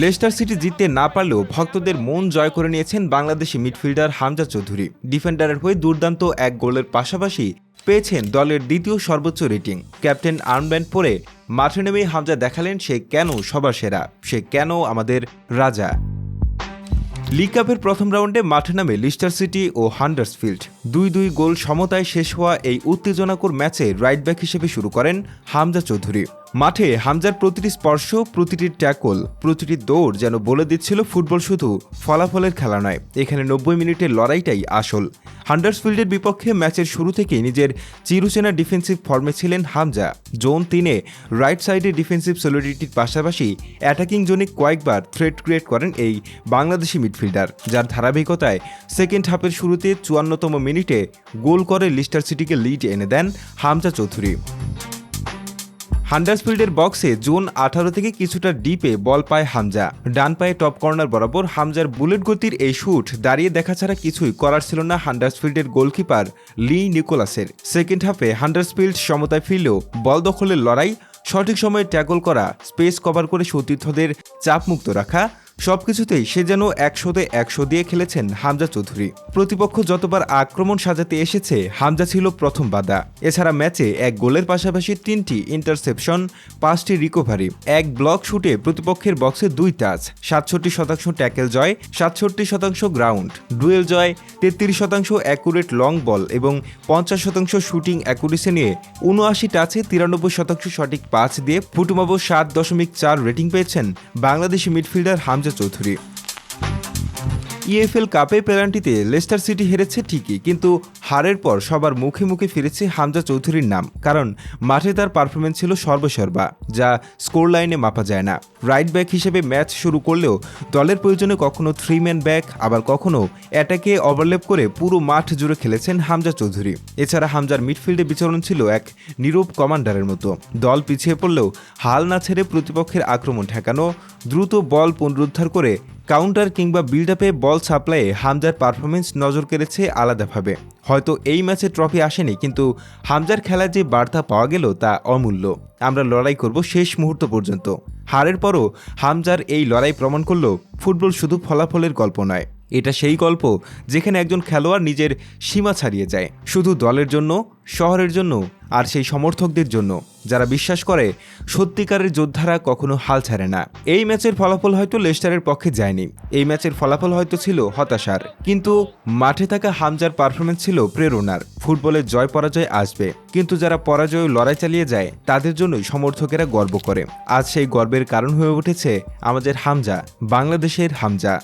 Leicester city জিততে না পারলেও ভক্তদের মন জয় করে নিয়েছেন বাংলাদেশি মিডফিল্ডার হামজা চৌধুরী। ডিফেন্ডারের হয়ে দুর্দান্ত এক গোলের পাশাপাশি পেয়েছেন দলের দ্বিতীয় সর্বোচ্চ রেটিং। ক্যাপ্টেন আর্মব্যান্ড পরে মাঠে নেমে হামজা দেখালেন সে কেন সবার সেরা, সে কেন আমাদের রাজা। লিগ কাপের প্রথম রাউন্ডে মাঠে নামে লিস্টার সিটি ও হান্ডার্সফিল্ড। দুই দুই গোল সমতায় শেষ হওয়া এই উত্তেজনাকর ম্যাচে রাইট ব্যাক হিসেবে শুরু করেন হামজা চৌধুরী। মাঠে হামজার প্রতিটি স্পর্শ, প্রতিটি ট্যাকল, প্রতিটি দৌড় যেন বলে দিচ্ছিল ফুটবল শুধু ফলাফলের খেলা নয়। এখানে নব্বই মিনিটের লড়াইটাই আসল। হান্ডার্সফিল্ডের বিপক্ষে ম্যাচের শুরু থেকেই নিজের চিরুচেনা ডিফেন্সিভ ফর্মে ছিলেন হামজা। জোন তিনে রাইট সাইডে ডিফেন্সিভ সলিডিটির পাশাপাশি অ্যাটাকিং জোনে কয়েকবার থ্রেট ক্রিয়েট করেন এই বাংলাদেশি মিডফিল্ডার, যার ধারাবাহিকতায় সেকেন্ড হাফের শুরুতে চুয়ান্নতম মিনিটে গোল করে লিস্টার সিটিকে লিড এনে দেন হামজা চৌধুরী। হান্ডারসফিল্ডের বক্সে জোন আঠারো থেকে কিছুটা ডিপে বল পায় হামজা। ডান পায়ে টপ কর্নার বরাবর হামজার বুলেট গতির এই শুট দাঁড়িয়ে দেখা ছাড়া কিছুই করার ছিল না হান্ডার্সফিল্ডের গোলকিপার লি নিকোলাসের। সেকেন্ড হাফে হান্ডার্সফিল্ড সমতায় ফিরলেও বল দখলের লড়াই সঠিক সময়ে ট্যাকল করা, স্পেস কভার করে সতীর্থদের চাপমুক্ত রাখা সবকিছুতেই সে যেন একশোতে একশো দিয়ে খেলেছেন হামজা চৌধুরী। প্রতিপক্ষ যতবার আক্রমণ সাজাতে এসেছে, হামজা ছিল প্রথম বাধা এছাড়া ম্যাচে এক গোলের পাশাপাশি তিনটি ইন্টারসেপশন, পাঁচটি রিকভারি। এক ব্লক শুটে প্রতিপক্ষের বক্সে দুই টাচ, সাতষট্টি শতাংশ ট্যাকেল জয়, সাতষট্টি শতাংশ গ্রাউন্ড। ডুয়েল জয়, তেত্রিশ শতাংশ অ্যাকুরেট লং বল এবং পঞ্চাশ শতাংশ শুটিং অ্যাকুরেসি নিয়ে উনআশি টাচে তিরানব্বই শতাংশ সঠিক পাঁচ দিয়ে ফুটুমাবো সাত দশমিক চার রেটিং পেয়েছেন বাংলাদেশি মিডফিল্ডার হামজা চৌধুরী। ইএফএল কাপে পেনাল্টিতে লেস্টার সিটি হেরেছে ঠিকই, কিন্তু হারের পর সবার মুখে মুখে ফিরেছে হামজা চৌধুরীর নাম, কারণ মাঠে তার পারফরমেন্স ছিল সর্বসর্বা যা স্কোর লাইনে মাপা যায় না। রাইট ব্যাক হিসেবে ম্যাচ শুরু করলেও দলের প্রয়োজনে কখনো থ্রি ম্যান ব্যাক, আবার কখনো অ্যাটাকে ওভারলেপ করে পুরো মাঠ জুড়ে খেলেছেন হামজা চৌধুরী। এছাড়া হামজার মিডফিল্ডে বিচরণ ছিল এক নীরব কমান্ডারের মতো। দল পিছিয়ে পড়লেও হাল না ছেড়ে প্রতিপক্ষের আক্রমণ ঠেকানো, দ্রুত বল পুনরুদ্ধার করে কাউন্টার কিংবা বিল্ড আপে বল সাপ্লাইয়ে হামজার পারফরমেন্স নজর কেড়েছে আলাদাভাবে। হয়তো এই ম্যাচে ট্রফি আসেনি, কিন্তু হামজার খেলার যে বার্তা পাওয়া গেল তা অমূল্য। আমরা লড়াই করব শেষ মুহূর্ত পর্যন্ত। হারের পরও হামজার এই লড়াই প্রমাণ করল, ফুটবল শুধু ফলাফলের গল্প নয়। এটা সেই গল্প যেখানে একজন খেলোয়াড় নিজের সীমা ছাড়িয়ে যায়, শুধু দলের জন্য, শহরের জন্য, আর সেই সমর্থকদের জন্য। যারা বিশ্বাস করে, সত্যিকারের যোদ্ধারা কখনো হাল ছাড়ে না। এই ম্যাচের ফলাফল হয়তো লেস্টারের পক্ষে যায়নি। এই ম্যাচের ফলাফল হয়তো ছিল হতাশার। কিন্তু মাঠে থাকা হামজার পারফরমেন্স ছিল প্রেরণার। ফুটবলের জয় পরাজয় আসবে। কিন্তু যারা পরাজয় লড়াই চালিয়ে যায়, তাদের জন্যই সমর্থকেরা গর্ব করে। আজ সেই গর্বের কারণ হয়ে উঠেছে আমাদের হামজা, বাংলাদেশের হামজা।